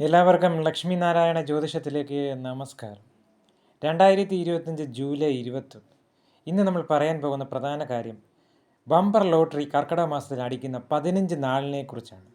എല്ലാവർക്കും ലക്ഷ്മി നാരായണ ജ്യോതിഷത്തിലേക്ക് നമസ്കാരം. രണ്ടായിരത്തി ഇരുപത്തഞ്ച് ജൂലൈ ഇരുപത്തൊന്ന് ഇന്ന് നമ്മൾ പറയാൻ പോകുന്ന പ്രധാന കാര്യം ബമ്പർ ലോട്ടറി കർക്കിടക മാസത്തിൽ അടിക്കുന്ന പതിനഞ്ച് നാളിനെ കുറിച്ചാണ്.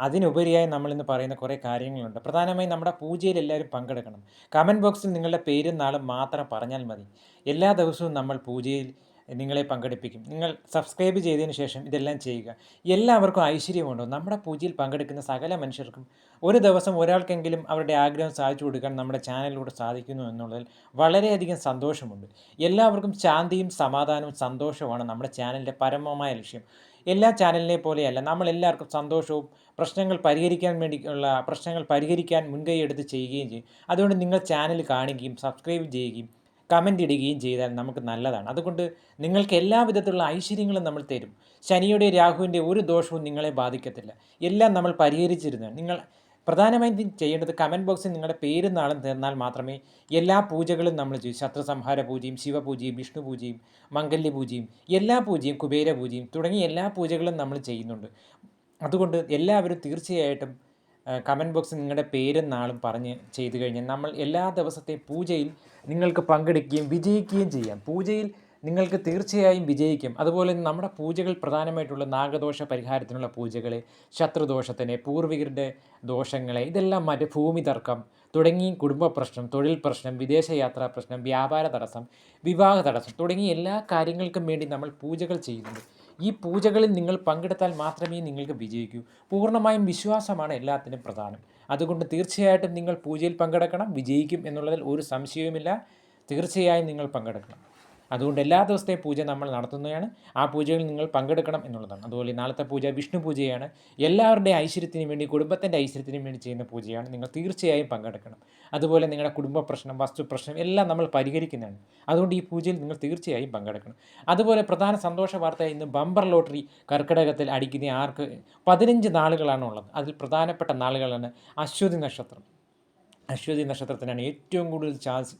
അതിനുപരിയായി നമ്മളിന്ന് പറയുന്ന കുറേ കാര്യങ്ങളുണ്ട്. പ്രധാനമായും നമ്മുടെ പൂജയിൽ എല്ലാവരും പങ്കെടുക്കണം. കമന്റ് ബോക്സിൽ നിങ്ങളുടെ പേരും നാളും മാത്രം പറഞ്ഞാൽ മതി. എല്ലാ ദിവസവും നമ്മൾ പൂജയിൽ നിങ്ങളെ പങ്കെടുപ്പിക്കും. നിങ്ങൾ സബ്സ്ക്രൈബ് ചെയ്തതിന് ശേഷം ഇതെല്ലാം ചെയ്യുക. എല്ലാവർക്കും ഐശ്വര്യമുണ്ടോ. നമ്മുടെ പൂജയിൽ പങ്കെടുക്കുന്ന സകല മനുഷ്യർക്കും ഒരു ദിവസം ഒരാൾക്കെങ്കിലും അവരുടെ ആഗ്രഹം സാധിച്ചു കൊടുക്കാൻ നമ്മുടെ ചാനലിലൂടെ സാധിക്കുന്നു എന്നുള്ളതിൽ വളരെയധികം സന്തോഷമുണ്ട്. എല്ലാവർക്കും ശാന്തിയും സമാധാനവും സന്തോഷവുമാണ് നമ്മുടെ ചാനലിന്റെ പരമമായ ലക്ഷ്യം. എല്ലാ ചാനലിനെ പോലെയല്ല നമ്മൾ എല്ലാവർക്കും സന്തോഷവും പ്രശ്നങ്ങൾ പരിഹരിക്കാൻ വേണ്ടിയുള്ള പ്രശ്നങ്ങൾ പരിഹരിക്കാൻ മുൻകൈ എടുത്ത് ചെയ്യുകയും ചെയ്യും. അതുകൊണ്ട് നിങ്ങൾ ചാനൽ കാണുകയും സബ്സ്ക്രൈബ് ചെയ്യുകയും കമന്റ് ഇടുകയും ചെയ്താൽ നമുക്ക് നല്ലതാണ്. അതുകൊണ്ട് നിങ്ങൾക്ക് എല്ലാ വിധത്തിലുള്ള ഐശ്വര്യങ്ങളും നമ്മൾ തരും. ശനിയുടെ രാഹുവിന്റെ ഒരു ദോഷവും നിങ്ങളെ ബാധിക്കത്തില്ല. എല്ലാം നമ്മൾ പരിഹരിച്ചിരുന്നു. നിങ്ങൾ പ്രധാനമായും ചെയ്യേണ്ടത് കമന്റ് ബോക്സിൽ നിങ്ങളുടെ പേരും നാളും തീർന്നാൽ മാത്രമേ എല്ലാ പൂജകളും നമ്മൾ ചെയ്യും. ശത്രുസംഹാര പൂജയും ശിവപൂജയും വിഷ്ണു പൂജയും മംഗല്യ പൂജയും എല്ലാ പൂജയും കുബേര പൂജയും തുടങ്ങിയ എല്ലാ പൂജകളും നമ്മൾ ചെയ്യുന്നുണ്ട്. അതുകൊണ്ട് എല്ലാവരും തീർച്ചയായിട്ടും കമന്റ് ബോക്സിൽ നിങ്ങളുടെ പേരും നാളും പറഞ്ഞ് ചെയ്തു കഴിഞ്ഞാൽ നമ്മൾ എല്ലാ ദിവസത്തെ പൂജയിൽ നിങ്ങൾക്ക് പങ്കെടുക്കുകയും വിജയിക്കുകയും ചെയ്യാം. പൂജയിൽ നിങ്ങൾക്ക് തീർച്ചയായും വിജയിക്കും. അതുപോലെ നമ്മുടെ പൂജകൾ പ്രധാനമായിട്ടുള്ള നാഗദോഷ പരിഹാരത്തിനുള്ള പൂജകൾ ശത്രുദോഷത്തിന് പൂർവികരുടെ ദോഷങ്ങളെ ഇതെല്ലാം മറ്റ് ഭൂമി തർക്കം തുടങ്ങി കുടുംബ പ്രശ്നം തൊഴിൽ പ്രശ്നം വിദേശയാത്രാ പ്രശ്നം വ്യാപാര തടസ്സം വിവാഹ തടസ്സം തുടങ്ങി എല്ലാ കാര്യങ്ങൾക്കും വേണ്ടി നമ്മൾ പൂജകൾ ചെയ്യുന്നുണ്ട്. ഈ പൂജകളിൽ നിങ്ങൾ പങ്കെടുത്താൽ മാത്രമേ നിങ്ങൾക്ക് വിജയിക്കൂ. പൂർണമായും വിശ്വാസമാണ് എല്ലാത്തിനും പ്രധാനം. അതുകൊണ്ട് തീർച്ചയായിട്ടും നിങ്ങൾ പൂജയിൽ പങ്കെടുക്കണം വിജയിക്കും എന്നുള്ളതിൽ ഒരു സംശയവുമില്ല. തീർച്ചയായും നിങ്ങൾ പങ്കെടുക്കണം. അതുകൊണ്ട് എല്ലാ ദിവസത്തെ പൂജ നമ്മൾ നടത്തുന്നതാണ്. ആ പൂജകളിൽ നിങ്ങൾ പങ്കെടുക്കണം എന്നുള്ളതാണ്. അതുപോലെ നാളത്തെ പൂജ വിഷ്ണു പൂജയാണ്. എല്ലാവരുടെയും ഐശ്വര്യത്തിന് വേണ്ടി കുടുംബത്തിന്റെ ഐശ്വര്യത്തിന് വേണ്ടി ചെയ്യുന്ന പൂജയാണ്. നിങ്ങൾ തീർച്ചയായും പങ്കെടുക്കണം. അതുപോലെ നിങ്ങളുടെ കുടുംബ പ്രശ്നം വസ്തു പ്രശ്നം എല്ലാം നമ്മൾ പരിഹരിക്കുന്നതാണ്. അതുകൊണ്ട് ഈ പൂജയിൽ നിങ്ങൾ തീർച്ചയായും പങ്കെടുക്കണം. അതുപോലെ പ്രധാന സന്തോഷ വാർത്ത ഇന്ന് ബമ്പർ ലോട്ടറി കർക്കിടകത്തിൽ അടിക്കുന്ന ആർക്ക് പതിനഞ്ച് നാളുകളാണ് ഉള്ളത്. അതിൽ പ്രധാനപ്പെട്ട നാളുകളാണ് അശ്വതി നക്ഷത്രം. അശ്വതി നക്ഷത്രത്തിനാണ് ഏറ്റവും കൂടുതൽ ചാൻസ്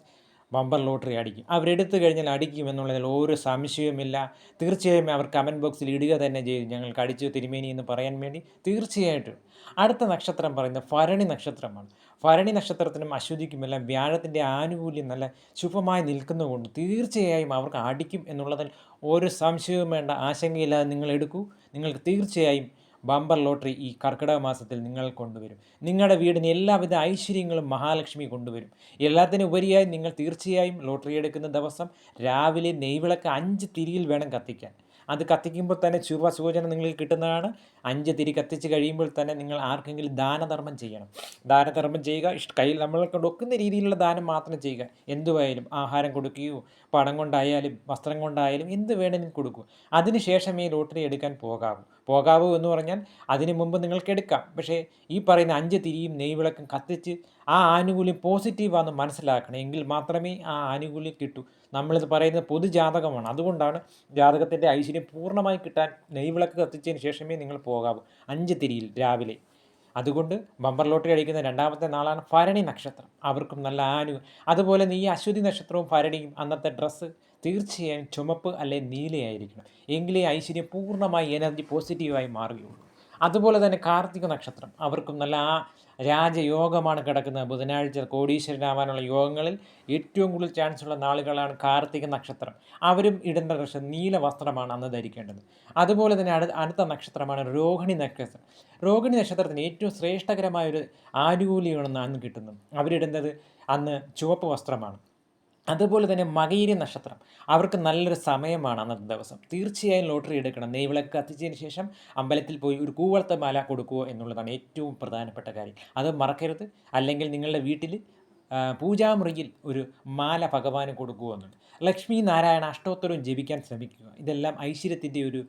ബമ്പർ ലോട്ടറി അടിക്കും. അവരെടുത്തു കഴിഞ്ഞാൽ അടിക്കും എന്നുള്ളതിൽ ഒരു സംശയവുമില്ല. തീർച്ചയായും അവർ കമന്റ് ബോക്സിൽ ഇടുക തന്നെ ചെയ്യും. ഞങ്ങൾക്ക് അടിച്ചു തിരുമേനി എന്ന് പറയാൻ വേണ്ടി തീർച്ചയായിട്ടും. അടുത്ത നക്ഷത്രം പറയുന്നത് ഭരണി നക്ഷത്രമാണ്. ഭരണി നക്ഷത്രത്തിനും അശ്വതിക്കുമെല്ലാം വ്യാഴത്തിന്റെ ആനുകൂല്യം നല്ല ശുഭമായി നിൽക്കുന്നതുകൊണ്ട് തീർച്ചയായും അവർക്ക് അടിക്കും എന്നുള്ളതിൽ ഒരു സംശയവും വേണ്ട. ആശങ്കയില്ലാതെ നിങ്ങൾ എടുക്കൂ. നിങ്ങൾക്ക് തീർച്ചയായും ബമ്പർ ലോട്ടറി ഈ കർക്കിടക മാസത്തിൽ നിങ്ങൾ കൊണ്ടുവരും. നിങ്ങളുടെ വീടിന് എല്ലാവിധ ഐശ്വര്യങ്ങളും മഹാലക്ഷ്മി കൊണ്ടുവരും. എല്ലാത്തിനും ഉപരിയായി നിങ്ങൾ തീർച്ചയായും ലോട്ടറി എടുക്കുന്ന ദിവസം രാവിലെ നെയ്വിളക്ക് അഞ്ച് തിരിയിൽ വേണം കത്തിക്കാൻ. അത് കത്തിക്കുമ്പോൾ തന്നെ ശുഭ സൂചന നിങ്ങൾക്ക് കിട്ടുന്നതാണ്. അഞ്ച് തിരി കത്തിച്ച് കഴിയുമ്പോൾ തന്നെ നിങ്ങൾ ആർക്കെങ്കിലും ദാനധർമ്മം ചെയ്യണം. ദാനധർമ്മം ചെയ്യുക കയ്യിൽ നമ്മളെ കൊണ്ട് ഒക്കുന്ന രീതിയിലുള്ള ദാനം മാത്രം ചെയ്യുക. എന്തുവായാലും ആഹാരം കൊടുക്കുകയോ പണം കൊണ്ടായാലും വസ്ത്രം കൊണ്ടായാലും എന്ത് വേണമെങ്കിലും കൊടുക്കൂ അതിനുശേഷമേ ലോട്ടറി എടുക്കാൻ പോകാവൂ. പോകാവൂ എന്ന് പറഞ്ഞാൽ അതിന് മുമ്പ് നിങ്ങൾക്ക് എടുക്കാം. പക്ഷേ ഈ പറയുന്ന അഞ്ച് തിരിയും നെയ്വിളക്കും കത്തിച്ച് ആ ആനുകൂല്യം പോസിറ്റീവാണെന്ന് മനസ്സിലാക്കണം. എങ്കിൽ മാത്രമേ ആ ആനുകൂല്യം കിട്ടൂ. നമ്മളിത് പറയുന്നത് പൊതുജാതകമാണ്. അതുകൊണ്ടാണ് ജാതകത്തിന്റെ ഐശ്വര്യം പൂർണമായി കിട്ടാൻ നെയ്വിളക്ക് കത്തിച്ചതിന് ശേഷമേ നിങ്ങൾ പോകാവൂ. അഞ്ച് തിരിയിൽ രാവിലെ. അതുകൊണ്ട് ബമ്പർ ലോട്ടറി അടിക്കുന്ന രണ്ടാമത്തെ നാളാണ് ഭരണി നക്ഷത്രം. അവർക്കും നല്ല ആനു അതുപോലെ ഈ അശ്വതി നക്ഷത്രവും ഭരണിയും അന്നത്തെ ഡ്രസ്സ് തീർച്ചയായും ചുമപ്പ് അല്ലെ നീലയായിരിക്കണം. എങ്കിലേ ഐശ്വര്യം പൂർണമായി എനർജി പോസിറ്റീവായി മാറുകയുള്ളൂ. അതുപോലെ തന്നെ കാർത്തിക നക്ഷത്രം. അവർക്കും നല്ല ആ രാജയോഗമാണ് കിടക്കുന്നത്. ബുധനാഴ്ച കോടീശ്വരനാവാനുള്ള യോഗങ്ങളിൽ ഏറ്റവും കൂടുതൽ ചാൻസ് ഉള്ള നാളുകളാണ് കാർത്തിക നക്ഷത്രം. അവരും ഇടുന്ന ഡ്രസ്സ് നീല വസ്ത്രമാണ് അന്ന് ധരിക്കേണ്ടത്. അതുപോലെ തന്നെ അടുത്ത അടുത്ത നക്ഷത്രമാണ് രോഹിണി നക്ഷത്രം. രോഹിണി നക്ഷത്രത്തിന് ഏറ്റവും ശ്രേഷ്ഠകരമായ ഒരു ആനുകൂല്യമാണെന്ന് അന്ന് കിട്ടുന്നത് അവരിടുന്നത് അന്ന് ചുവപ്പ് വസ്ത്രമാണ്. അതുപോലെ തന്നെ മകയിരി നക്ഷത്രം. അവർക്ക് നല്ലൊരു സമയമാണ് അന്നത്തെ ദിവസം. തീർച്ചയായും ലോട്ടറി എടുക്കണം. നെയ്വിളക്ക് കത്തിച്ചതിന് ശേഷം അമ്പലത്തിൽ പോയി ഒരു കൂവളത്തെ മാല കൊടുക്കുക എന്നുള്ളതാണ് ഏറ്റവും പ്രധാനപ്പെട്ട കാര്യം. അത് മറക്കരുത്. അല്ലെങ്കിൽ നിങ്ങളുടെ വീട്ടിൽ പൂജാമുറിയിൽ ഒരു മാല ഭഗവാന് കൊടുക്കുക എന്നുണ്ട്. ലക്ഷ്മി നാരായണ അഷ്ടോത്തരവും ജപിക്കാൻ ശ്രമിക്കുക. ഇതെല്ലാം ഐശ്വര്യത്തിന്റെ ഒരു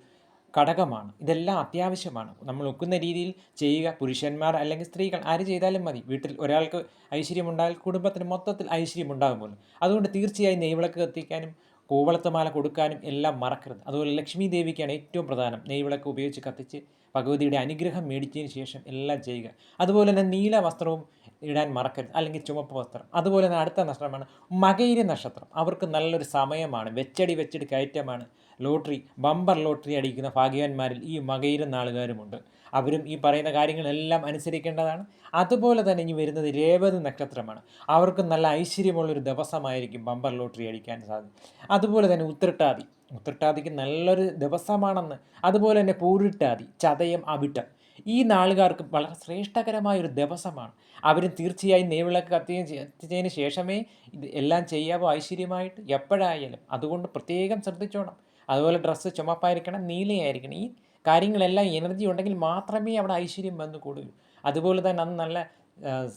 ഘടകമാണ്. ഇതെല്ലാം അത്യാവശ്യമാണ്. നമ്മൾ ഒക്കുന്ന രീതിയിൽ ചെയ്യുക പുരുഷന്മാർ അല്ലെങ്കിൽ സ്ത്രീകൾ ആര് ചെയ്താലും മതി. വീട്ടിൽ ഒരാൾക്ക് ഐശ്വര്യമുണ്ടായാൽ കുടുംബത്തിന് മൊത്തത്തിൽ ഐശ്വര്യം ഉണ്ടാകുമല്ലോ അതുകൊണ്ട് തീർച്ചയായും നെയ്വിളക്ക് കത്തിക്കാനും കൂവളത്തുമാല കൊടുക്കാനും എല്ലാം മറക്കരുത്. അതുപോലെ ലക്ഷ്മി ദേവിക്കാണ് ഏറ്റവും പ്രധാനം. നെയ്വിളക്ക് ഉപയോഗിച്ച് കത്തിച്ച് ഭഗവതിയുടെ അനുഗ്രഹം മേടിച്ചതിന് ശേഷം എല്ലാം ചെയ്യുക. അതുപോലെ തന്നെ നീല വസ്ത്രവും ഇടാൻ മറക്കരുത്. അല്ലെങ്കിൽ ചുമപ്പ് വസ്ത്രം അതുപോലെ തന്നെ അടുത്ത നക്ഷത്രമാണ് മകയിരി നക്ഷത്രം. അവർക്ക് നല്ലൊരു സമയമാണ്. വെച്ചടി വെച്ചടി കയറ്റമാണ്. ലോട്ടറി ബമ്പർ ലോട്ടറി അടിക്കുന്ന ഭാഗ്യവാന്മാരിൽ ഈ മകയിരം നാളുകാരുമുണ്ട്. അവരും ഈ പറയുന്ന കാര്യങ്ങളെല്ലാം അനുസരിക്കേണ്ടതാണ്. അതുപോലെ തന്നെ ഇനി വരുന്നത് രേവതി നക്ഷത്രമാണ്. അവർക്ക് നല്ല ഐശ്വര്യമുള്ളൊരു ദിവസമായിരിക്കും ബമ്പർ ലോട്ടറി അടിക്കാൻ സാധിക്കും അതുപോലെ തന്നെ ഉത്രട്ടാതി. ഉത്രട്ടാതിക്ക് നല്ലൊരു ദിവസമാണെന്ന്. അതുപോലെ തന്നെ പൂരിട്ടാതി. ചതയം അവിട്ടം. ഈ നാളുകാർക്ക് വളരെ ശ്രേഷ്ഠകരമായ ഒരു ദിവസമാണ്. അവരും തീർച്ചയായും നെയ്വിളക്ക് കത്തിച്ചതിന് ശേഷമേ ഇത് എല്ലാം ചെയ്യാവോ ഐശ്വര്യമായിട്ട്. എപ്പോഴായാലും അതുകൊണ്ട് പ്രത്യേകം ശ്രദ്ധിച്ചോണം. അതുപോലെ ഡ്രസ്സ് ചുമപ്പായിരിക്കണം നീലയായിരിക്കണം. ഈ കാര്യങ്ങളെല്ലാം എനർജി ഉണ്ടെങ്കിൽ മാത്രമേ അവിടെ ഐശ്വര്യം വന്നു കൂടുകയുള്ളൂ. അതുപോലെ തന്നെ അന്ന് നല്ല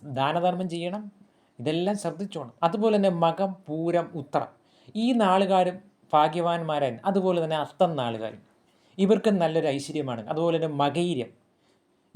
ദാനധർമ്മം ചെയ്യണം. ഇതെല്ലാം ശ്രദ്ധിച്ചോണം. അതുപോലെ തന്നെ മകം പൂരം ഉത്രം. ഈ നാളുകാരും ഭാഗ്യവാന്മാരായിരുന്നു. അതുപോലെ തന്നെ അത്തം നാളുകാരും. ഇവർക്കും നല്ലൊരു ഐശ്വര്യമാണ്. അതുപോലെ തന്നെ മകൈര്യം.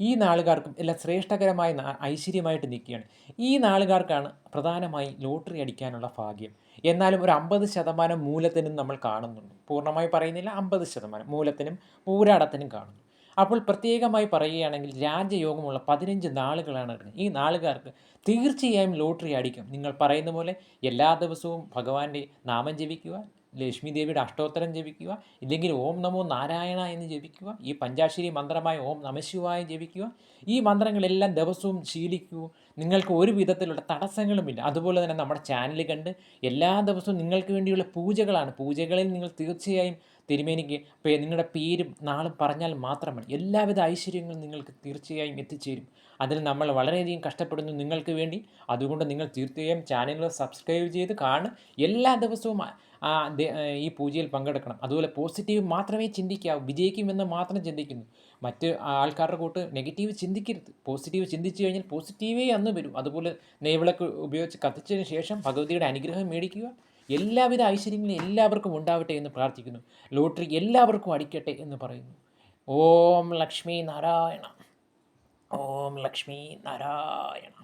ഈ നാളുകാർക്കും എല്ലാം ശ്രേഷ്ഠകരമായ ഐശ്വര്യമായിട്ട് നിൽക്കുകയാണ്. ഈ നാളുകാർക്കാണ് പ്രധാനമായി ലോട്ടറി അടിക്കാനുള്ള ഭാഗ്യം. എന്നാലും ഒരു അമ്പത് ശതമാനം മൂലത്തിനും നമ്മൾ കാണുന്നുണ്ട്. പൂർണമായി പറയുന്നില്ല അമ്പത് ശതമാനം മൂലത്തിനും പൂരാടത്തിനും കാണുന്നു. അപ്പോൾ പ്രത്യേകമായി പറയുകയാണെങ്കിൽ രാജ്യയോഗമുള്ള പതിനഞ്ച് നാളുകളാണ് ഈ നാളുകാർക്ക് തീർച്ചയായും ലോട്ടറി അടിക്കും. നിങ്ങൾ പറയുന്ന പോലെ എല്ലാ ദിവസവും ഭഗവാന്റെ നാമം ജപിക്കുക ലക്ഷ്മി ദേവിയുടെ അഷ്ടോത്തരം ജപിക്കുക ഇല്ലെങ്കിൽ ഓം നമോ നാരായണ എന്ന് ജപിക്കുക ഈ പഞ്ചാക്ഷരി മന്ത്രമായ ഓം നമശിവായ ജപിക്കുക ഈ മന്ത്രങ്ങളെല്ലാം ദിവസവും ശീലിക്കൂ. നിങ്ങൾക്ക് ഒരു വിധത്തിലുള്ള തടസ്സങ്ങളുമില്ല. അതുപോലെ തന്നെ നമ്മുടെ ചാനൽ കണ്ട് എല്ലാ ദിവസവും നിങ്ങൾക്ക് വേണ്ടിയുള്ള പൂജകളാണ്. പൂജകളിൽ നിങ്ങൾ തീർച്ചയായും തിരുമേനിക്ക് നിങ്ങളുടെ പേരും നാളും പറഞ്ഞാൽ മാത്രമാണ്. മതി എല്ലാവിധ ഐശ്വര്യങ്ങളും നിങ്ങൾക്ക് തീർച്ചയായും എത്തിച്ചേരും. അതിൽ നമ്മൾ വളരെയധികം കഷ്ടപ്പെടുന്നു നിങ്ങൾക്ക് വേണ്ടി. അതുകൊണ്ട് നിങ്ങൾ തീർച്ചയായും ചാനലുകൾ സബ്സ്ക്രൈബ് ചെയ്ത് കാണും. എല്ലാ ദിവസവും ഈ പൂജയിൽ പങ്കെടുക്കണം. അതുപോലെ പോസിറ്റീവ് മാത്രമേ ചിന്തിക്കാവൂ. വിജയിക്കുമെന്ന് മാത്രം ചിന്തിക്കുന്നു. മറ്റ് ആൾക്കാരുടെ കൂട്ട് നെഗറ്റീവ് ചിന്തിക്കരുത്. പോസിറ്റീവ് ചിന്തിച്ചു കഴിഞ്ഞാൽ പോസിറ്റീവേ അന്ന് വരും. അതുപോലെ നെയ്വിളക്ക് ഉപയോഗിച്ച് കത്തിച്ചതിന് ശേഷം ഭഗവതിയുടെ അനുഗ്രഹം മേടിക്കുക. എല്ലാവിധ ഐശ്വര്യങ്ങളും എല്ലാവർക്കും ഉണ്ടാവട്ടെ എന്ന് പ്രാർത്ഥിക്കുന്നു. ലോട്ടറി എല്ലാവർക്കും അടിക്കട്ടെ എന്ന് പറയുന്നു. ഓം ലക്ഷ്മി നാരായണ. ഓം ലക്ഷ്മി നാരായണ.